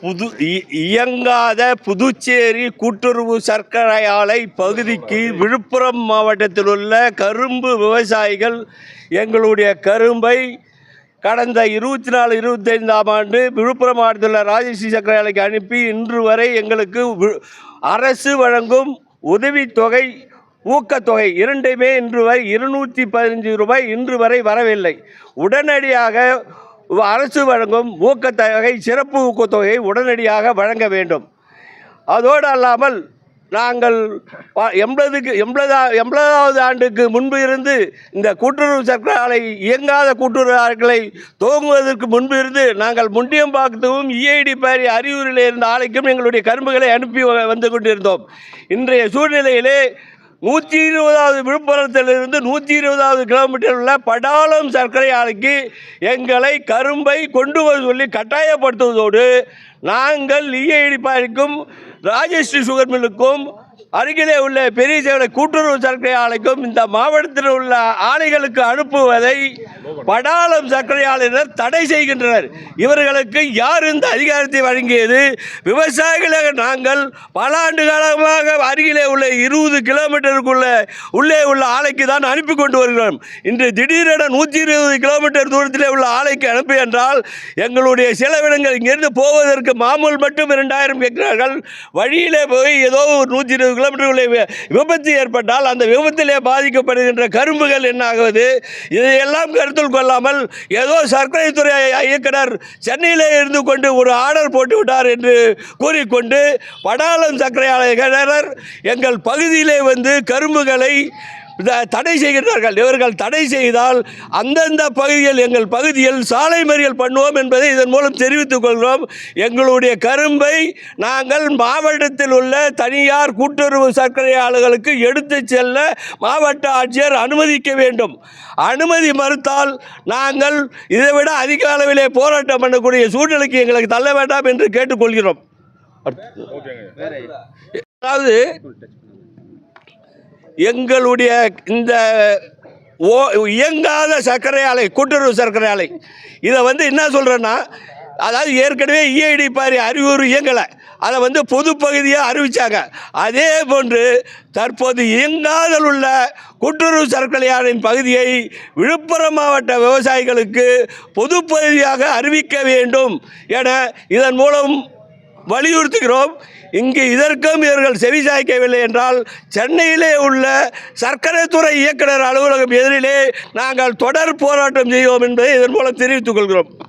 புது இ- இயங்காத புதுச்சேரி கூட்டுறவு சர்க்கரை ஆலை பகுதிக்கு விழுப்புரம் மாவட்டத்தில் உள்ள கரும்பு விவசாயிகள் எங்களுடைய கரும்பை கடந்த இருபத்தி நாலு இருபத்தைந்தாம் ஆண்டு விழுப்புரம் மாவட்டத்தில் உள்ள ராஜஸ்ரீ சர்க்கரை ஆலைக்கு அனுப்பி இன்று வரை எங்களுக்கு வி- அரசு வழங்கும் உதவித்தொகை ஊக்கத்தொகை இரண்டுமே இன்று வரை இருநூற்றி பதினஞ்சு ரூபாய் இன்று வரை வரவில்லை. உடனடியாக அரசு வழங்கும் ஊக்கத்தொகை சிறப்பு ஊக்கத்தொகையை உடனடியாக வழங்க வேண்டும். அதோடு அல்லாமல் நாங்கள் எண்பதுக்கு எண்பதா எண்பதாவது ஆண்டுக்கு முன்பு இருந்து இந்த கூட்டுறவு சர்க்கரை ஆலை இயங்காத கூட்டுறவு ஆலைகளை துவங்குவதற்கு முன்பு இருந்து நாங்கள் முண்டியம்பாக்கத்துக்கும் இஐடி பாரி அரியூரில் இருந்த ஆலைக்கும் எங்களுடைய கரும்புகளை அனுப்பி வ- வந்து கொண்டிருந்தோம். இன்றைய சூழ்நிலையிலே நூற்றி இருபதாவது விழுப்புரத்திலிருந்து நூற்றி இருபதாவது கிலோமீட்டர் உள்ள படாலம் சர்க்கரை ஆலைக்கு எங்களை கரும்பை கொண்டு வர சொல்லி கட்டாயப்படுத்துவதோடு நாங்கள் இஐடி பாரிக்கும் ராஜஸ்ரீ சுகர் மில்லுக்கும் அருகிலே உள்ள பெரிய சேவலை கூட்டுறவு சர்க்கரை ஆலைக்கும் இந்த மாவட்டத்தில் உள்ள ஆலைகளுக்கு அனுப்புவதை படாலம் சர்க்கரை ஆலையினர் தடை செய்கின்றனர். இவர்களுக்கு யார் இந்த அதிகாரத்தை வழங்கியது? விவசாயிகளாக நாங்கள் பல ஆண்டு காலமாக அருகிலே உள்ள இருபது கிலோமீட்டருக்குள்ள உள்ளே உள்ள ஆலைக்கு தான் அனுப்பி கொண்டு வருகிறோம். இன்று திடீரென நூற்றி இருபது கிலோமீட்டர் தூரத்திலே உள்ள ஆலைக்கு அனுப்பு என்றால் எங்களுடைய செலவினங்கள் இங்கிருந்து போவதற்கு மாமூல் மட்டும் இரண்டாயிரம் கேட்கிறார்கள் வழியிலே போய் ஏதோ ஒரு நூற்றி இருபது கிலோமீட்டருக்குள்ளே விபத்து ஏற்பட்டால் அந்த விபத்திலே பாதிக்கப்படுகின்ற கரும்புகள் என்ன ஆகுவது? இதையெல்லாம் கருத்தில் கொள்ளாமல் ஏதோ சர்க்கரை துறை இயக்குனர் சென்னையிலே இருந்து கொண்டு ஒரு ஆர்டர் போட்டு விட்டார் என்று கூறிக்கொண்டு வடாளம் சர்க்கரை ஆலையினர் எங்கள் பகுதியிலே வந்து கரும்புகளை தடை செய்கிறார்கள் இவர்கள் தடை செய்தால் அந்தந்த பகுதியில் எங்கள் பகுதியில் சாலை மறியல் பண்ணுவோம் என்பதை இதன் மூலம் தெரிவித்துக் கொள்கிறோம். எங்களுடைய கரும்பை நாங்கள் மாவட்டத்தில் உள்ள தனியார் கூட்டுறவு சர்க்கரை ஆலைகளுக்கு எடுத்து செல்ல மாவட்ட ஆட்சியர் அனுமதிக்க வேண்டும். அனுமதி மறுத்தால் நாங்கள் இதைவிட அதிக அளவிலே போராட்டம் பண்ணக்கூடிய சூழ்நிலைக்கு எங்களுக்கு தள்ள வேண்டாம் என்று கேட்டுக்கொள்கிறோம் அதாவது எங்களுடைய இந்த ஓ இயங்காத சர்க்கரை ஆலை கூட்டுறவு சர்க்கரை ஆலை. இதை வந்து என்ன சொல்கிறேன்னா அதாவது ஏற்கனவே இஐடி பாரி அறிவுறு இயங்கலை. அதை வந்து பொது பகுதியாக அறிவித்தாங்க அதே போன்று தற்போது இயங்காதல் உள்ள கூட்டுறவு சர்க்கரை ஆலையின் பகுதியை விழுப்புரம் மாவட்ட விவசாயிகளுக்கு பொது பகுதியாக அறிவிக்க வேண்டும் என இதன் மூலம் வலியுறுத்துகிறோம். இங்கு இதற்கும் இவர்கள் செவி சாய்க்கவில்லை என்றால் சென்னையிலே உள்ள சர்க்கரை துறை இயக்குனர் அலுவலகம் எதிரிலே நாங்கள் தொடர் போராட்டம் செய்வோம் என்பதை இதன் மூலம் தெரிவித்துக் கொள்கிறோம்.